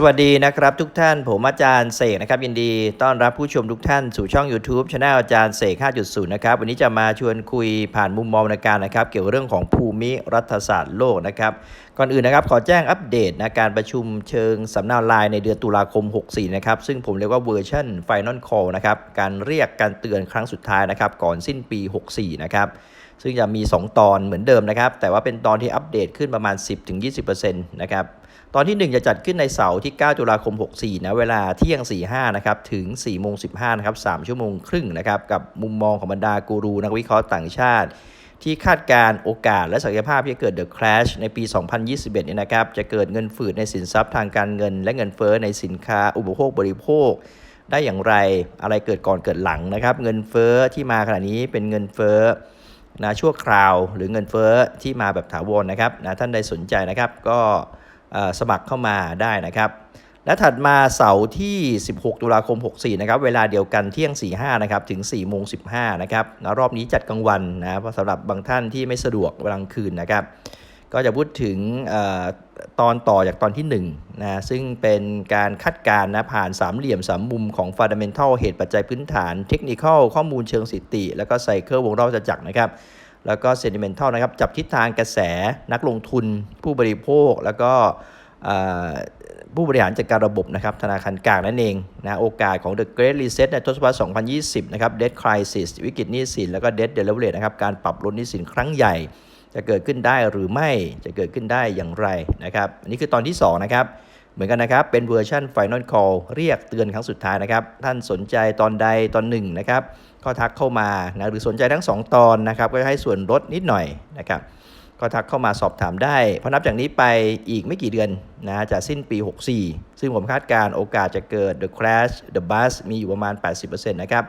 สวัสดีนะครับทุกท่านผมอาจารย์เสกนะครับยินดีต้อนรับผู้ชมทุกท่านสู่ช่อง YouTube Channel อาจารย์เสก 5.0 นะครับวันนี้จะมาชวนคุยผ่านมุมมองในการนะครับ เกี่ยวกับเรื่องของภูมิรัฐศาสตร์โลกนะครับ ก่อนอื่นนะครับขอแจ้งอัปเดตนะการประชุมเชิงสำเนาลน์ในเดือนตุลาคม 64 นะครับ ซึ่งผมเรียกว่าเวอร์ชัน Final Call นะครับการเรียกการเตือนครั้งสุดท้ายนะครับก่อนสิ้นปี 64 นะครับ ซึ่งจะมี 2 ตอนเหมือนเดิมนะครับ แต่ว่าเป็นตอนที่อัปเดตขึ้นประมาณ 10-20%นะครับ ตอนที่ 1 จะจัดขึ้นในเสาร์ที่ 9 ตุลาคม 64 นะ เวลาเที่ยง 45 นะครับ ถึง 4 โมง 15 นะครับ 3 ชั่วโมงครึ่งนะครับ กับมุมมองของบรรดากูรูนักวิเคราะห์ต่างชาติ ที่คาดการโอกาสและศักยภาพที่จะเกิด The Crash ในปี 2021 เนี่ยนะครับ จะเกิดเงินฝืดในสินทรัพย์ทางการเงิน และเงินเฟ้อในสินค้าอุปโภคบริโภคได้อย่างไร อะไรเกิดก่อนเกิดหลังนะครับ เงินเฟ้อที่มาขณะนี้เป็นเงินเฟ้อ นะชั่วคราวหรือเงินเฟ้อที่มาแบบถาวรนะครับนะท่านใดสนใจนะครับก็สมัครเข้ามาได้นะครับและถัดมาเสาร์ที่ 16 ตุลาคม 64 นะครับ เวลาเดียวกันเที่ยง 45 นะครับ ถึง 4 โมง 15 นะครับนะรอบนี้จัดกลางวันนะ เพราะสำหรับบางท่านที่ไม่สะดวกกลางคืนนะครับ ก็จะพูดถึงอตอนต่อจากตอนที่1นะซึ่งเป็นการคาดการณ์นะผ่านสามเหลี่ยมสามมุมของ Fundamental เหตุปัจจัยพื้นฐาน Technical ข้อมูลเชิงสถิติ แล้วก็ไซเคิลวงรอบจักรนะครับ แล้วก็ Sentimental นะครับ จับทิศทางกระแสนักลงทุน ผู้บริโภคแล้วก็ผู้บริหารจัดการระบบนะครับธนาคารกลางนั่นเองนะโอกาสของ The Great Reset ในทศวรรษ 2020 นะครับ Debt Crisis วิกฤตหนี้สิน แล้วก็ Debt Deleverage นะครับการปรับลดหนี้สินครั้งใหญ่ จะเกิดขึ้นได้หรือไม่จะเกิดขึ้นได้อย่างไรนะครับอันนี้คือตอนที่ 2 นะครับ เหมือนกันนะครับ เป็นเวอร์ชัน Final Call เรียกเตือนครั้งสุดท้ายนะครับ ท่านสนใจตอนใดตอนหนึ่งนะครับก็ทักเข้ามานะหรือสนใจทั้ง 2 ตอนนะครับก็จะให้ส่วนลดนิดหน่อยนะครับก็ทักเข้ามาสอบถามได้ เพราะนับจากนี้ไปอีกไม่กี่เดือนนะจะสิ้นปี 64 ซึ่งผมคาดการณ์โอกาสจะเกิด The Crash The Bust มีอยู่ประมาณ 80%นะครับ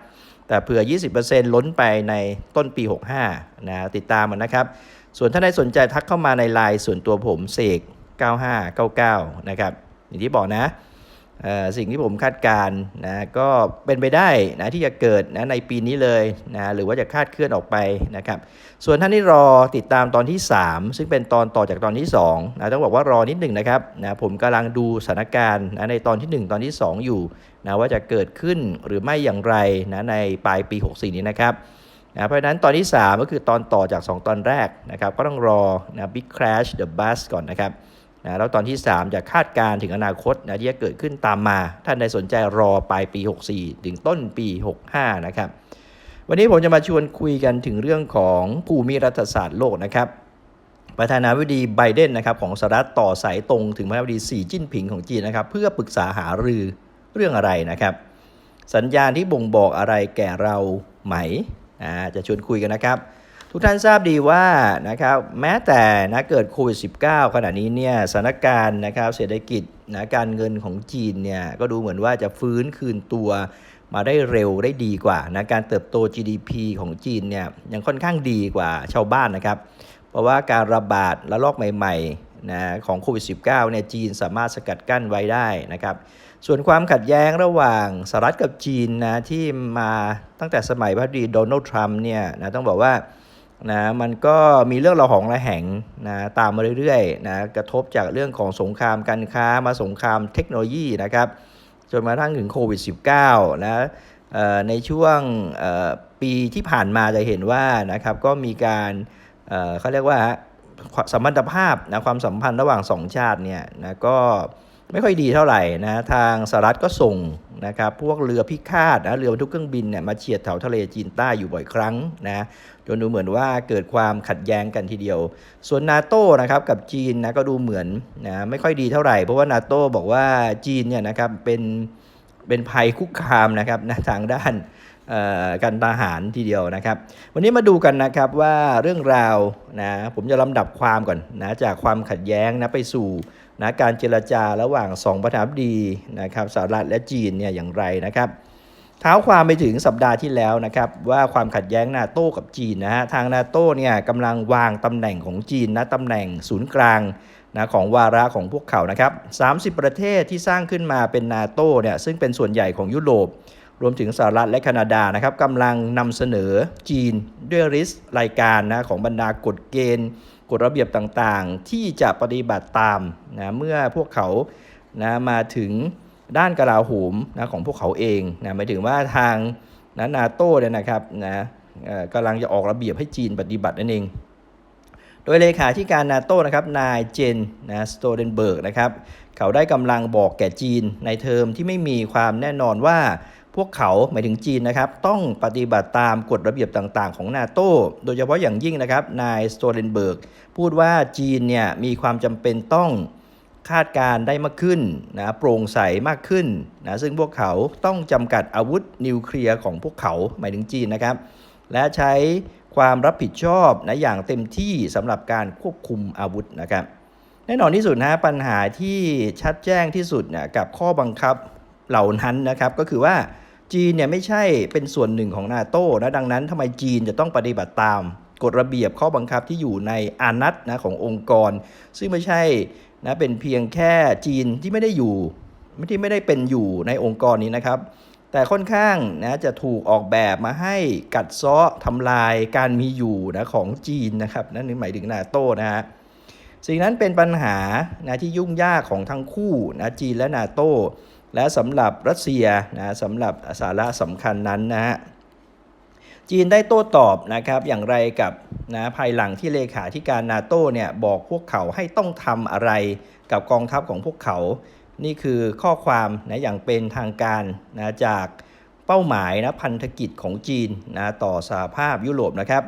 แต่เผื่อ 20%ล้นไปในต้นปี 65 นะติดตามมันนะครับ ส่วนถ้าได้สนใจทักเข้ามาในไลน์ส่วนตัวผมเสก9599 นะครับ อย่างที่บอกนะสิ่งที่ผมคาดการณ์นะก็เป็นไปได้นะที่จะเกิดนะในปีนี้เลยนะหรือว่าจะคาดเคลื่อนออกไปนะครับ ส่วนท่านที่รอติดตามตอนที่ 3 ซึ่งเป็นตอนต่อจากตอนที่2นะต้องบอกว่ารอนิดหนึ่งนะครับนะผมกำลังดูสถานการณ์นะในตอนที่ 1 ตอนที่ 2 อยู่นะว่าจะเกิดขึ้นหรือไม่อย่างไรนะในปลายปี 64 นี้นะครับ นะเพราะฉะนั้นตอนที่ 3 ก็คือตอนต่อจาก 2 ตอนแรกนะครับก็ต้องรอนะ Big Crash the Bus ก่อนนะครับนะแล้วตอนที่ 3 จะคาดการณ์ถึงอนาคตนะที่จะเกิดขึ้นตามมา ท่านใดสนใจรอปลายปี 64 ถึงต้นปี 65 นะครับ วันนี้ผมจะมาชวนคุยกันถึงเรื่องของภูมิรัฐศาสตร์โลกนะครับ ประธานาธิบดีไบเดนนะครับของสหรัฐต่อสายตรงถึงประธานาธิบดีสีจิ้นผิงของจีนนะครับเพื่อปรึกษาหารือเรื่องอะไรนะครับ สัญญาณที่บ่งบอกอะไรแก่เราไหม อ่าจะชวนคุยกันนะครับ ทุกท่านทราบดีว่านะครับแม้แต่นะเกิดโควิด -19 ขณะนี้เนี่ยสถานการณ์นะครับเศรษฐกิจนะการเงินของจีนเนี่ยก็ดูเหมือนว่าจะฟื้นคืนตัวมาได้เร็วได้ดีกว่านะการเติบโต GDP ของจีนเนี่ยยังค่อนข้างดีกว่าชาวบ้านนะครับ เพราะว่าการระบาดระลอกใหม่ๆนะของโควิด -19 เนี่ยจีนสามารถสกัดกั้นไว้ได้นะครับ ส่วนความขัดแย้งระหว่างสหรัฐกับจีนนะที่มาตั้งแต่สมัยพระดีโดนัลด์ทรัมป์เนี่ยนะต้องบอกว่านะมันก็มีเรื่องระหองระแหงนะตามมาเรื่อยๆนะกระทบจากเรื่องของสงครามการค้ามาสงครามเทคโนโลยีนะครับจนมาทั้งถึงโควิด -19 นะในช่วงปีที่ผ่านมาจะเห็นว่านะครับก็มีการเเขาเรียกว่าสัมพันธภาพนะความสัมพันธ์ระหว่างสองชาติเนี่ยนะก็ ไม่ค่อยดีเท่าไหร่นะทางสหรัฐก็ส่งนะครับพวกเรือพิฆาตนะเรือบรรทุกเครื่องบินเนี่ยมาเฉียดแถวทะเลจีนใต้อยู่บ่อยครั้งนะจนดูเหมือนว่าเกิดความขัดแย้งกันทีเดียว ส่วนนาโต้นะครับกับจีนนะก็ดูเหมือนนะไม่ค่อยดีเท่าไหร่ เพราะว่านาโต้บอกว่าจีนเนี่ยนะครับเป็นเป็นภัยคุกคามนะครับนะทางด้านการทหารทีเดียวนะครับ วันนี้มาดูกันนะครับว่าเรื่องราวนะผมจะลำดับความก่อนนะจากความขัดแย้งนะไปสู่ นะการเจรจาระหว่างสองประธานาธิบดีนะครับสหรัฐและจีนเนี่ยอย่างไรนะครับเท้าความไปถึงสัปดาห์ที่แล้วนะครับว่าความขัดแย้งนาโต้กับจีนนะฮะทางนาโต้เนี่ยกำลังวางตำแหน่งของจีนนะตำแหน่งศูนย์กลางนะของวาระของพวกเขานะครับ 30 ประเทศที่สร้างขึ้นมาเป็นนาโต้เนี่ยซึ่งเป็นส่วนใหญ่ของยุโรป รวมถึงสหรัฐและแคนาดานะครับกำลังนำเสนอจีนด้วยริสรายการนะของบรรดากฎเกณฑ์ กฎระเบียบต่างๆ ที่จะปฏิบัติตามนะเมื่อพวกเขานะมาถึงด้านกลาโหมนะของพวกเขาเองนะหมายถึงว่าทางนะนาโต้เนี่ยนะครับนะกำลังจะออกระเบียบให้จีนปฏิบัตินั่นเอง โดยเลขาธิการนาโต้นะครับนายเจนนะสโตเดนเบิร์กนะครับเขาได้กำลังบอกแก่จีนในเทอมที่ไม่มีความแน่นอนว่า พวกเขาหมายถึงจีนนะครับ ต้องปฏิบัติตามกฎระเบียบต่างๆ ของนาโต้โดยเฉพาะอย่างยิ่งนะครับนายสโตเดนเบิร์กพูดว่าจีนเนี่ยมีความจำเป็นต้องคาดการณ์ได้มากขึ้นนะโปร่งใสมากขึ้นนะซึ่งพวกเขาต้องจำกัดอาวุธนิวเคลียร์ของพวกเขาหมายถึงจีนนะครับ และใช้ความรับผิดชอบนะอย่างเต็มที่สำหรับการควบคุมอาวุธนะครับแน่นอนที่สุดนะปัญหาที่ชัดแจ้งที่สุดเนี่ยกับข้อบังคับ เหล่านั้นนะครับก็คือว่าจีนเนี่ยไม่ใช่เป็นส่วนหนึ่งของนาโต้นะดังนั้นทำไมจีนจะต้องปฏิบัติตามกฎระเบียบข้อบังคับที่อยู่ในอานัตนะขององค์กร ซึ่งไม่ใช่นะเป็นเพียงแค่จีนที่ไม่ได้อยู่ที่ไม่ได้เป็นอยู่ในองค์กรนี้นะครับ แต่ค่อนข้างนะจะถูกออกแบบมาให้กัดเซาะทำลายการมีอยู่นะของจีนนะครับนั่นหมายถึงนาโต้นะฮะสิ่งนั้นเป็นปัญหานะที่ยุ่งยากของทั้งคู่นะจีนและนาโต้ และสำหรับรัสเซียนะสำหรับสาระสำคัญนั้นนะฮะจีนได้โต้ตอบนะครับอย่างไรกับนะภายหลังที่เลขาธิการนาโต้เนี่ยบอกพวกเขาให้ต้องทำอะไรกับกองทัพของพวกเขา นี่คือข้อความนะอย่างเป็นทางการนะจากเป้าหมายนะพันธกิจของจีนนะต่อสหภาพยุโรปนะครับ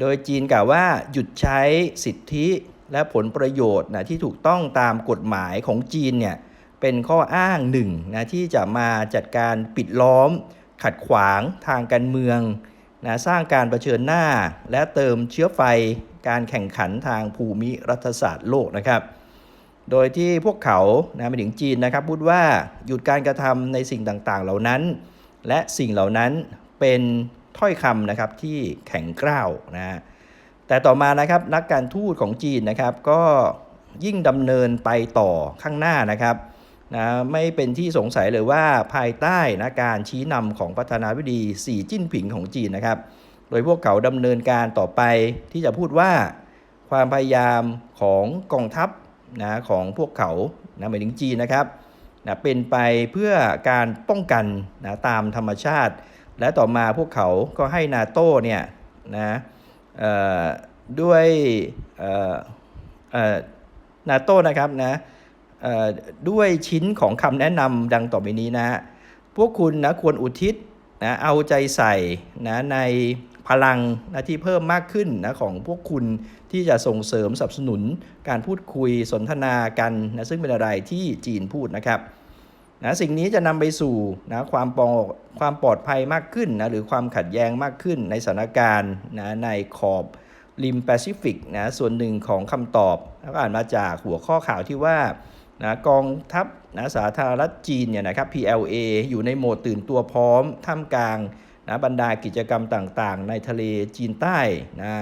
โดยจีนกล่าวว่าหยุดใช้สิทธิและผลประโยชน์นะที่ถูกต้องตามกฎหมายของจีนเนี่ย เป็นข้ออ้างหนึ่งนะที่จะมาจัดการปิดล้อม ขัดขวางทางการเมืองนะสร้างการรเผชิญหน้า และเติมเชื้อไฟการแข่งขันทางภูมิรัฐศาสตร์โลกนะครับ โดยที่พวกเขานะไปถึงจีนนะครับพูดว่าหยุดการกระทำในสิ่งต่างๆ เหล่านั้น และสิ่งเหล่านั้นเป็นถ้อยคำนะครับที่แข็งกร้าวนะฮะแต่ต่อมานะครับนักการทูตของจีนนะครับก็ยิ่งดำเนินไปต่อข้างหน้านะครับ นะไม่เป็นที่สงสัยเลยว่าภายใต้นะการชี้นำของประธานาธิบดีสีจิ้นผิงของจีนนะครับ โดยพวกเขาดำเนินการต่อไปที่จะพูดว่า ความพยายามของกองทัพนะของพวกเขานะหมายถึงจีนนะครับนะเป็นไปเพื่อการป้องกันนะตามธรรมชาติ และต่อมาพวกเขาก็ให้นาโต้เนี่ยนะด้วยนาโต้นะครับนะ ด้วยชิ้นของคำแนะนำดังต่อไปนี้นะฮะพวกคุณนะควรอุทิศนะเอาใจใส่นะในพลังนะที่เพิ่มมากขึ้นนะของพวกคุณที่จะส่งเสริมสนับสนุนการพูดคุยสนทนากันนะซึ่งเป็นอะไรที่จีนพูดนะครับนะสิ่งนี้จะนำไปสู่นะความปลอดความปลอดภัยมากขึ้นนะหรือความขัดแย้งมากขึ้นในสถานการณ์นะในขอบริมแปซิฟิกนะส่วนหนึ่งของคำตอบแล้วก็อ่านมาจากหัวข้อข่าวที่ว่า นะกองทัพนะสาธารณรัฐจีนเนี่ยนะครับ PLA อยู่ในโหมดตื่นตัวพร้อม ท่ามกลางนะบรรดากิจกรรมต่างๆ ในทะเลจีนใต้นะ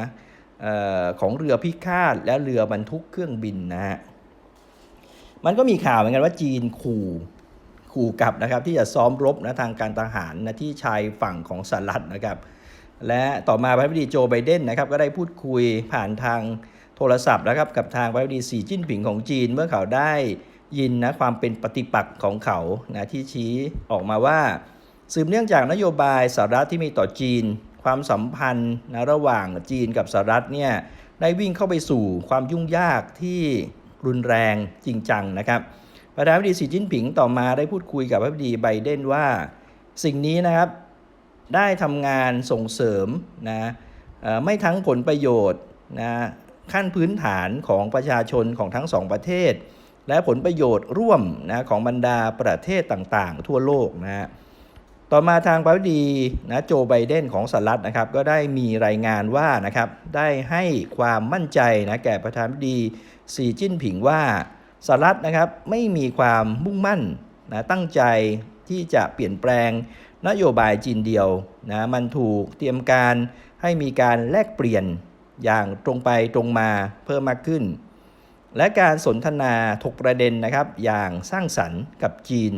ออของเรือพิฆาตและเรือบรรทุกเครื่องบินนะฮะมันก็มีข่าวเหมือนกันว่าจีนขู่ขู่กลับนะครับที่จะซ้อมรบนะทางการทหารนะที่ชายฝั่งของสหรัฐนะครับ และต่อมาประธานาธิบดีโจไบเดนนะครับก็ได้พูดคุยผ่านทาง โทรศัพท์นะครับกับทางประธานาธิบดีสีจิ้นผิงของจีน เมื่อเขาได้ยินนะความเป็นปฏิปักษ์ของเขานะที่ชี้ออกมาว่า สืบเนื่องจากนโยบายสหรัฐที่มีต่อจีน ความสัมพันธ์นะระหว่างจีนกับสหรัฐเนี่ยได้วิ่งเข้าไปสู่ความยุ่งยากที่รุนแรงจริงจังนะครับประธานาธิบดีสีจิ้นผิงต่อมาได้พูดคุยกับประธานาธิบดีไบเดนว่า สิ่งนี้นะครับได้ทำงานส่งเสริมนะไม่ทั้งผลประโยชน์นะ ขั้นพื้นฐานของประชาชนของทั้งสองประเทศ และผลประโยชน์ร่วมนะของบรรดาประเทศต่างๆ ทั่วโลกนะฮะต่อมาทางประธานาธิบดีนะโจไบเดนของสหรัฐนะครับก็ได้มีรายงานว่านะครับได้ให้ความมั่นใจนะแก่ประธานาธิบดีสีจิ้นผิงว่าสหรัฐนะครับไม่มีความมุ่งมั่นนะตั้งใจที่จะเปลี่ยนแปลงนโยบายจีนเดียวนะมันถูกเตรียมการให้มีการแลกเปลี่ยน อย่างตรงไปตรงมาเพิ่มมากขึ้น และการสนทนาถกประเด็นนะครับอย่างสร้างสรรค์กับจีน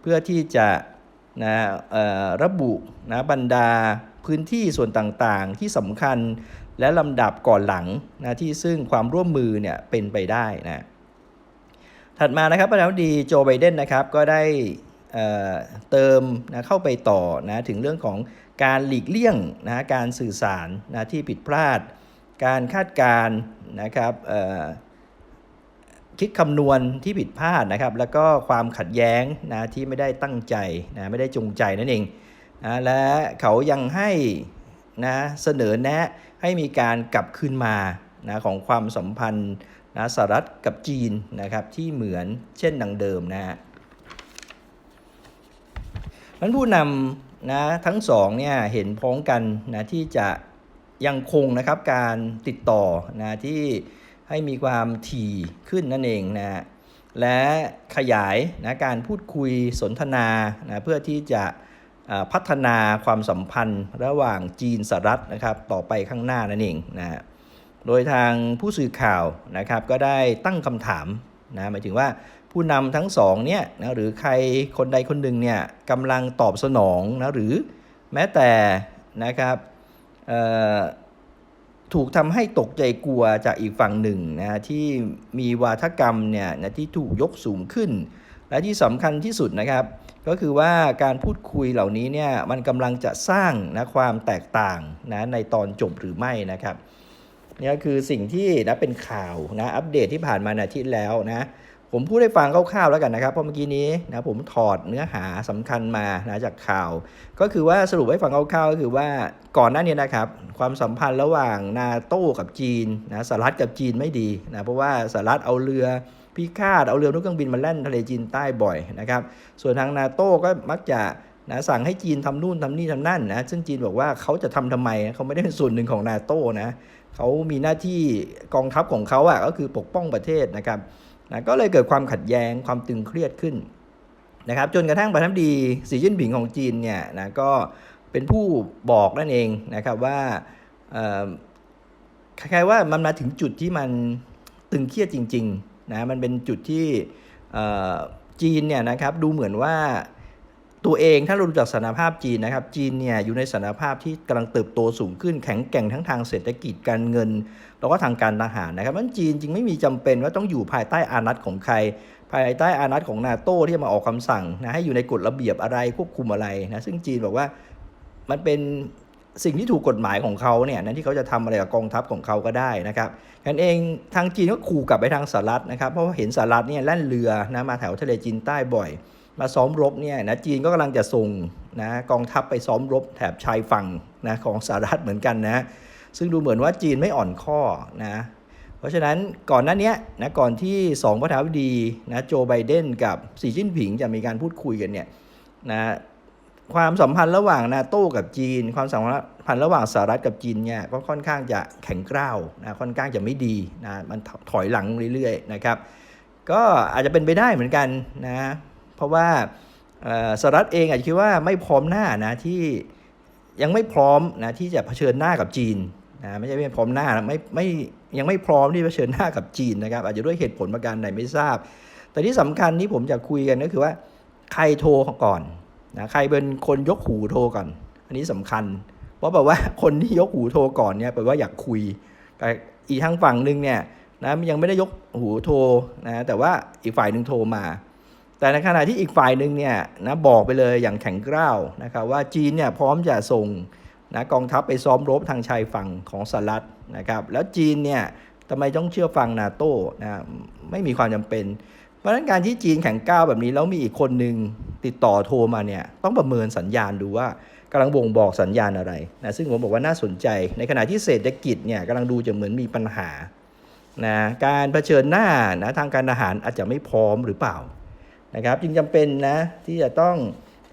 เพื่อที่จะนะระบุนะบรรดาพื้นที่ส่วนต่างๆ ที่สำคัญและลำดับก่อนหลังนะที่ซึ่งความร่วมมือเนี่ยเป็นไปได้นะถัดมานะครับประธานาธิบดีโจไบเดนนะครับก็ได้เเติมนะเข้าไปต่อนะถึงเรื่องของการหลีกเลี่ยงนะการสื่อสารนะที่ผิดพลาด การคาดการณ์นะครับคิดคำนวณที่ผิดพลาดนะครับ แล้วก็ความขัดแย้งนะที่ไม่ได้ตั้งใจนะไม่ได้จงใจนั่นเองนะและเขายังให้นะเสนอแนะให้มีการกลับคืนมานะของความสัมพันธ์นะสหรัฐกับจีนนะครับที่เหมือนเช่นดังเดิมนะฮะนั้นผู้นำนะทั้งสองเนี่ยเห็นพ้องกันนะที่จะ ยังคงนะครับการติดต่อนะที่ให้มีความถี่ขึ้นนั่นเองนะฮะและขยายนะการพูดคุยสนทนานะเพื่อที่จะพัฒนาความสัมพันธ์ระหว่างจีนสหรัฐนะครับต่อไปข้างหน้านั่นเองนะฮะโดยทางผู้สื่อข่าวนะครับก็ได้ตั้งคำถามนะหมายถึงว่าผู้นำทั้งสองเนี่ยนะหรือใครคนใดคนหนึ่งเนี่ยกำลังตอบสนองนะหรือแม้แต่นะครับ ถูกทำให้ตกใจกลัวจากอีกฝั่งหนึ่งนะที่มีวาทกรรมเนี่ยนะที่ถูกยกสูงขึ้น และที่สำคัญที่สุดนะครับ ก็คือว่าการพูดคุยเหล่านี้เนี่ยมันกำลังจะสร้างนะความแตกต่างนะในตอนจบหรือไม่นะครับเนี่ยคือสิ่งที่นะเป็นข่าวนะอัปเดตที่ผ่านมาในอาทิตย์แล้วนะ ผมพูดให้ฟังคร่าวๆแล้วกันนะครับ เพราะเมื่อกี้นี้นะผมถอดเนื้อหาสำคัญมานะจากข่าว ก็คือว่าสรุปให้ฟังคร่าวๆก็คือว่าก่อนหน้านี้นะครับ ความสัมพันธ์ระหว่างนาโต้กับจีนนะสหรัฐกับจีนไม่ดีนะเพราะว่าสหรัฐเอาเรือพิฆาตเอาเรือนุ่เครื่องบินมาแล่นทะเลจีนใต้บ่อยนะครับ ส่วนทางนาโต้ก็มักจะนะสั่งให้จีนทำนู่นทำนี่ทำนั่นนะซึ่งจีนบอกว่าเขาจะทำทำไมเขาไม่ได้เป็นส่วนหนึ่งของนาโต้นะเขามีหน้าที่กองทัพของเขาอะก็คือปกป้องประเทศนะครับ นะก็เลยเกิดความขัดแย้งความตึงเครียดขึ้นนะครับจนกระทั่งประธานาธิบดีสีจิ้นผิงของจีนเนี่ยนะก็เป็นผู้บอกนั่นเองนะครับว่าคล้ายๆว่ามันมาถึงจุดที่มันตึงเครียดจริงๆนะมันเป็นจุดที่จีนเนี่ยนะครับดูเหมือนว่า ตัวเองถ้าเราดูจากสถานภาพจีนนะครับจีนเนี่ยอยู่ในสถานภาพที่กำลังเติบโตสูงขึ้นแข็งแกร่งทั้งทางเศรษฐกิจการเงิน แล้วก็ทางการทหารนะครับมันจีนจริงไม่มีจำเป็นว่าต้องอยู่ภายใต้อานัตของใคร ภายใต้อานัตของนาโต้ที่มาออกคำสั่งนะให้อยู่ในกฎระเบียบอะไรควบคุมอะไรนะซึ่งจีนบอกว่ามันเป็นสิ่งที่ถูกกฎหมายของเขาเนี่ยนะที่เขาจะทำอะไรกับกองทัพของเขาก็ได้นะครับกันเองทางจีนก็ขู่กลับไปทางสหรัฐนะครับเพราะว่าเห็นสหรัฐเนี่ยแล่นเรือนะมาแถวทะเลจีนใต้บ่อย มาซ้อมรบเนี่ยนะจีนก็กำลังจะส่งนะกองทัพไปซ้อมรบแถบชายฝั่งนะของสหรัฐเหมือนกันนะซึ่งดูเหมือนว่าจีนไม่อ่อนข้อนะเพราะฉะนั้นก่อนหน้าเนี้ยนะก่อนที่สองประธานาธิบดีนะโจไบเดนกับสีจิ้นผิงจะมีการพูดคุยกันเนี่ยนะความสัมพันธ์ระหว่างนาโต้กับจีน ความสัมพันธ์ระหว่างสหรัฐกับจีนเนี่ยก็ค่อนข้างจะแข็งกร้าวนะค่อนข้างจะไม่ดีนะมันถอยหลังเรื่อยๆนะครับ ก็อาจจะเป็นไปได้เหมือนกันนะ เพราะว่าสหรัฐเองอาจจะคิดว่าไม่พร้อมหน้านะที่ยังไม่พร้อมนะที่จะเผชิญหน้ากับจีนนะไม่ใช่ไม่พร้อมหน้านะไม่ไม่ยังไม่พร้อมที่จะเผชิญหน้ากับจีนนะครับ อาจจะด้วยเหตุผลประการใดไม่ทราบ แต่ที่สำคัญที่ผมจะคุยกันก็คือว่าใครโทรก่อนนะใครเป็นคนยกหูโทรก่อน อันนี้สำคัญ เพราะแบบว่าคนที่ยกหูโทรก่อนเนี่ยแปลว่าอยากคุยแต่อีกทางฝั่งหนึ่งเนี่ยนะยังไม่ได้ยกหูโทรนะแต่ว่าอีกฝ่ายหนึ่งโทรมา แต่ในขณะที่อีกฝ่ายหนึ่งเนี่ยนะบอกไปเลยอย่างแข็งกร้าวนะครับว่าจีนเนี่ยพร้อมจะส่งนะกองทัพไปซ้อมรบทางชายฝั่งของสหรัฐนะครับแล้วจีนเนี่ยทำไมต้องเชื่อฟังนาโต้นะไม่มีความจำเป็น เพราะฉะนั้นการที่จีนแข็งก้าวแบบนี้แล้วมีอีกคนหนึ่งติดต่อโทรมาเนี่ยต้องประเมินสัญญาณดูว่ากำลังบ่งบอกสัญญาณอะไรนะซึ่งผมบอกว่าน่าสนใจ ในขณะที่เศรษฐกิจเนี่ยกำลังดูจะเหมือนมีปัญหานะการเผชิญหน้านะทางการทหารอาจจะไม่พร้อมหรือเปล่า นะครับจึงจำเป็นนะที่จะต้อง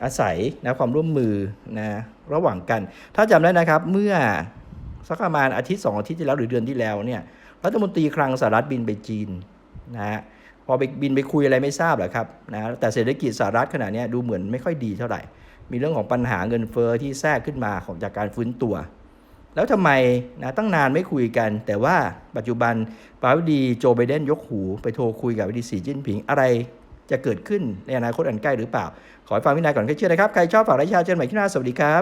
อาศัยนะความร่วมมือนะระหว่างกัน ถ้าจำได้นะครับเมื่อสักประมาณอาทิตย์สองอาทิตย์ที่แล้วหรือเดือนที่แล้วเนี่ยรัฐมนตรีคลังสหรัฐบินไปจีนนะฮะพอไปบินไปคุยอะไรไม่ทราบหรอครับนะแต่เศรษฐกิจสหรัฐขณะนี้ดูเหมือนไม่ค่อยดีเท่าไหร่ มีเรื่องของปัญหาเงินเฟอ้อที่แทรกขึ้นมาของจากการฟื้นตัว แล้วทำไมนะตั้งนานไม่คุยกัน แต่ว่าปัจจุบันปานาธิดีโจไบเดนยกหูไปโทรคุยกับวิดีสีจิ้นผิงอะไร จะเกิดขึ้นในอนาคตอันใกล้หรือเปล่า ขอให้ฟังวินัยก่อนใครเชื่อนะครับ ใครชอบฝากไลค์แชร์เชิญใหม่ที่หน้าสวัสดีครับ